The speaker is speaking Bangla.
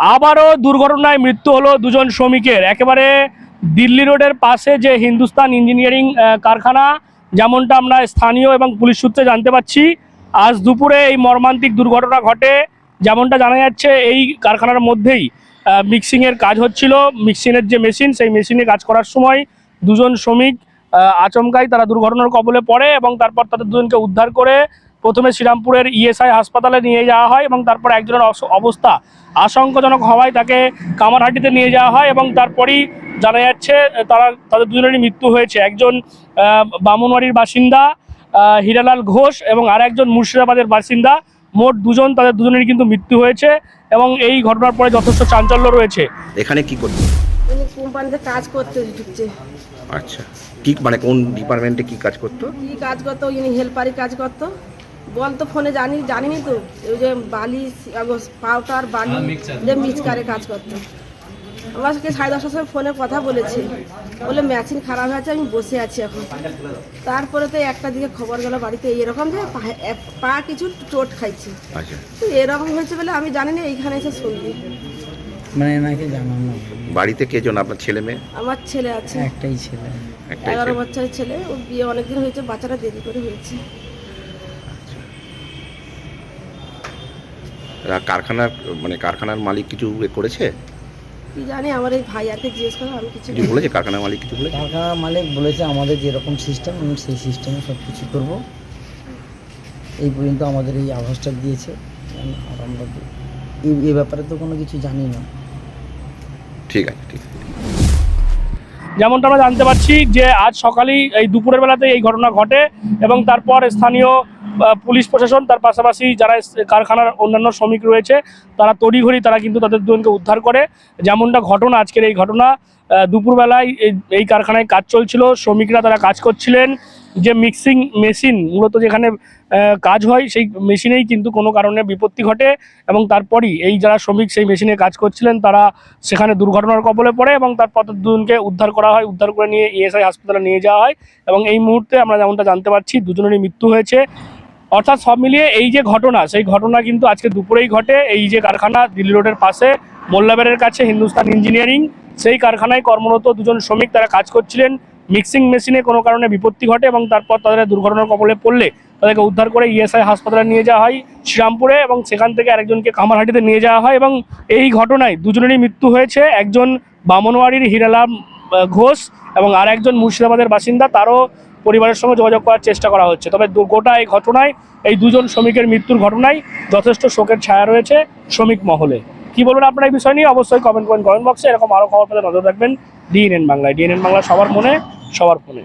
আবারও দুর্ঘটনায় মৃত্যু হলো দুজন শ্রমিকের। একেবারে দিল্লি রোডের পাশে যে হিন্দুস্তান ইঞ্জিনিয়ারিং কারখানা, যেমনটা আমরা স্থানীয় এবং পুলিশ সূত্রে জানতে পারছি আজ দুপুরে এই মর্মান্তিক দুর্ঘটনা ঘটে, যেমনটা জানা যাচ্ছে, এই কারখানার মধ্যেই মিক্সিংয়ের কাজ হচ্ছিল। মিক্সিংয়ের যে মেশিন সেই মেশিনে কাজ করার সময় দুজন শ্রমিক আচমকাই তারা দুর্ঘটনার কবলে পড়ে এবং তারপর তাদের দুজনকে উদ্ধার করে প্রথমে শ্রীরামপুরের ইএসআই হাসপাতালে নিয়ে যাওয়া হয় এবং তারপর একজনের অবস্থা আশঙ্কাজনক হওয়ায় তাকে কামারহাটিতে নিয়ে যাওয়া হয় এবং তারপরই জানা যাচ্ছে তারা তাদের দুজনেরই মৃত্যু হয়েছে। একজন বামুনবাড়ির বাসিন্দা হীরালাল ঘোষ এবং আর একজন মুর্শিদাবাদের বাসিন্দা। মোট দুজন তাদের দুজনেরই কিন্তু মৃত্যু হয়েছে এবং এই ঘটনার পরে যথেষ্ট চাঞ্চল্য রয়েছে। এখানে কি উনি কোম্পানিতে কাজ করতে ঢুকছে। আচ্ছা। কি মানে কোন ডিপার্টমেন্টে কি কাজ করতো? কি কাজ করতো? ইনি হেল্পারি কাজ করতো। বল তো ফোনে জানি জানিনি তো। ওই যে বালি পাউডার বালি যে মিচকারে কাজ করতো। আমার সাথে সাড়ে দশটার সময় ফোনে কথা বলেছি। বলে মেশিন খারাপ হয়েছে আমি বসে আছি এখন। তারপরে তো একটা দিকে খবর গেল বাড়িতে এরকম যে পা- পা কিছু চোট খাইছে। আচ্ছা। তো এরকম হয়েছে বলে আমি জানি না এইখানে এসে শুনলি মানে জানানো। বাড়িতে কে জন? আপনার ছেলে মেয়ে? আমার ছেলে আছে। একটাই ছেলে। এগারো ছেলে। বছরের ছেলে ওর বিয়ে অনেকদিন হয়েছে বাচ্চাটা দেরি করে হয়েছে। কারখানার মানে কারখানার মালিক কিছু এ করেছে? কি জানি আমার এই ভাই জিজ্ঞেস করে আমি কিছু কিছু বলেছে? কারখানার মালিক কিছু বলেছে? কারখানার মালিক বলেছে আমাদের যেরকম সিস্টেম আমি সেই সিস্টেমে সব কিছু করব। এই পর্যন্ত আমাদের এই আভাসটা দিয়েছে। আর আমরা এই ব্যাপারে তো কোনো কিছু জানি না। ঠিক আছে ঠিক আছে। যেমনটা আমরা জানতে পারছি যে আজ সকালেই এই দুপুরের বেলাতে এই ঘটনা ঘটে এবং তারপর স্থানীয় পুলিশ প্রশাসন, তার পাশাপাশি যারা কারখানার অন্যান্য শ্রমিক রয়েছে, তারা তড়িঘড়ি তারা কিন্তু তাদের দুজনকে উদ্ধার করে। যেমনটা ঘটনা, আজকের এই ঘটনা দুপুরবেলায় এই কারখানায় কাজ চলছিল, শ্রমিকরা তারা কাজ করছিলেন। যে মিক্সিং মেশিন মূলত যেখানে কাজ হয়, সেই মেশিনেই কিন্তু কোনো কারণে বিপত্তি ঘটে এবং তারপরই এই যারা শ্রমিক, সেই মেশিনে কাজ করছিলেন, তারা সেখানে দুর্ঘটনার কবলে পড়ে এবং তারপর দুজনকে উদ্ধার করা হয়, উদ্ধার করে নিয়ে ইএসআই হাসপাতালে নিয়ে যাওয়া হয় এবং এই মুহূর্তে আমরা যেমনটা জানতে পারছি, দুজনেরই মৃত্যু হয়েছে। অর্থাৎ সব মিলিয়ে এই যে ঘটনা, সেই ঘটনা কিন্তু আজকে দুপুরেই ঘটে। এই যে কারখানা দিল্লি রোডের পাশে মোল্লাবেরের কাছে হিন্দুস্তান ইঞ্জিনিয়ারিং, সেই কারখানায় কর্মরত দুজন শ্রমিক তারা কাজ করছিলেন। মিক্সিং মেশিনে কোনো কারণে বিপত্তি ঘটে এবং তারপর তাদের দুর্ঘটনার কবলে পড়লে তাদেরকে উদ্ধার করে ইএসআই হাসপাতালে নিয়ে যাওয়া হয় শ্রীরামপুরে এবং সেখান থেকে আরেকজনকে কামারহাটিতে নিয়ে যাওয়া হয় এবং এই ঘটনায় দুজনেরই মৃত্যু হয়েছে। একজন বামনওয়াড়ির হিরালাম ঘোষ এবং আর একজন মুর্শিদাবাদের বাসিন্দা, তারও পরিবারের সঙ্গে যোগাযোগ করার চেষ্টা করা হচ্ছে। তবে গোটা এই ঘটনায়, এই দুজন শ্রমিকের মৃত্যুর ঘটনায় যথেষ্ট শোকের ছায়া রয়েছে শ্রমিক মহলে। কি বলবেন আপনার এই বিষয় নিয়ে? অবশ্যই কমেন্ট করেন কমেন্ট বক্সে এরকম আরও খবর পেতে নজর রাখবেন ডিএনএন বাংলায়। ডিএনএন বাংলা সবার মনে, সবার ফোনে।